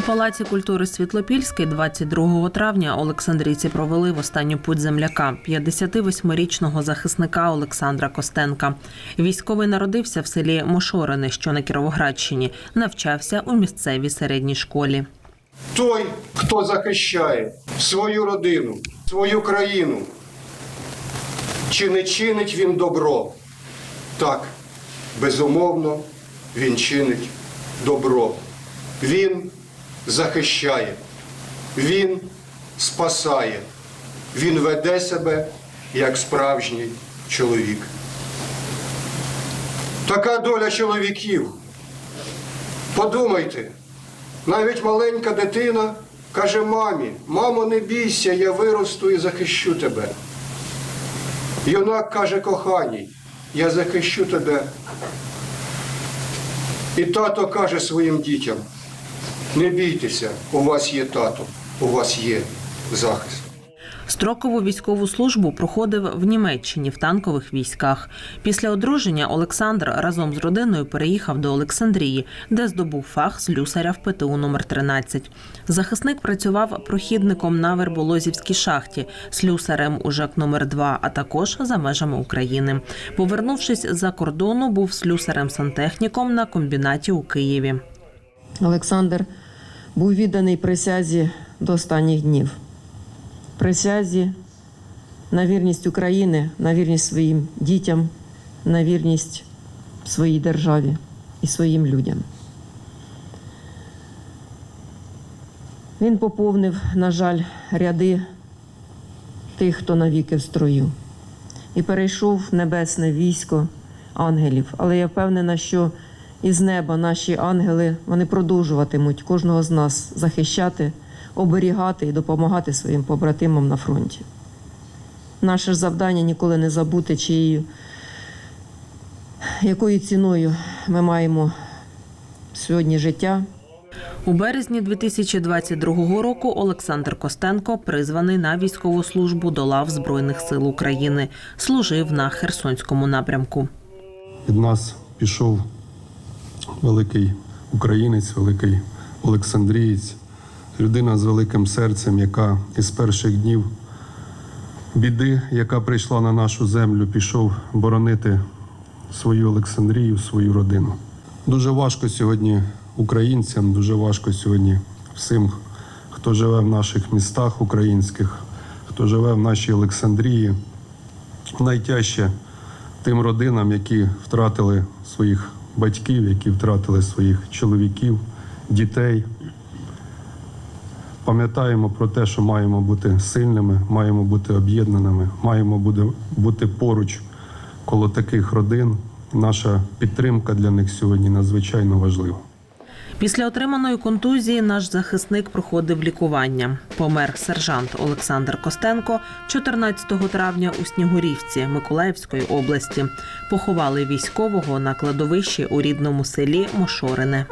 палаці культури Світлопільський 22 травня Олександрійці провели в останню путь земляка 58-річного захисника Олександра Костенка. Військовий народився в селі Мошорине, що на Кіровоградщині, навчався у місцевій середній школі. Той, хто захищає свою родину, свою країну, чи не чинить він добро? Так, безумовно, він чинить добро. Він захищає, він спасає, він веде себе як справжній чоловік. Така доля чоловіків. Подумайте, навіть маленька дитина каже мамі: мамо, не бійся, я виросту і захищу тебе. Юнак каже коханій, я захищу тебе. І тато каже своїм дітям: не бійтеся, у вас є тато, у вас є захист. Строкову військову службу проходив в Німеччині в танкових військах. Після одруження Олександр разом з родиною переїхав до Олександрії, де здобув фах слюсаря в ПТУ номер 13 Захисник працював прохідником на Верболозівській шахті, слюсарем у ЖЕК номер 2 а також за межами України. Повернувшись за кордону, був слюсарем-сантехніком на комбінаті у Києві. Олександр був відданий присязі до останніх днів. Присязі на вірність України, на вірність своїм дітям, на вірність своїй державі і своїм людям. Він поповнив, на жаль, ряди тих, хто навіки в строю, і перейшов в небесне військо ангелів. Але я впевнена, що із неба наші ангели вони продовжуватимуть кожного з нас захищати, оберігати і допомагати своїм побратимам на фронті. Наше ж завдання ніколи не забути, чиєю, якою ціною ми маємо сьогодні життя. У березні 2022 року Олександр Костенко призваний на військову службу до лав Збройних сил України. Служив на Херсонському напрямку. Від нас пішов великий українець, великий Олександрієць, людина з великим серцем, яка із перших днів біди, яка прийшла на нашу землю, пішов боронити свою Олександрію, свою родину. Дуже важко сьогодні українцям, дуже важко сьогодні всім, хто живе в наших містах українських, хто живе в нашій Олександрії. Найтяжче тим родинам, які втратили своїх батьків, які втратили своїх чоловіків, дітей. Пам'ятаємо про те, що маємо бути сильними, маємо бути об'єднаними, маємо бути, поруч коло таких родин. Наша підтримка для них сьогодні надзвичайно важлива. Після отриманої контузії наш захисник проходив лікування. Помер сержант Олександр Костенко 14 травня у Снігурівці Миколаївської області. Поховали військового на кладовищі у рідному селі Мошорине.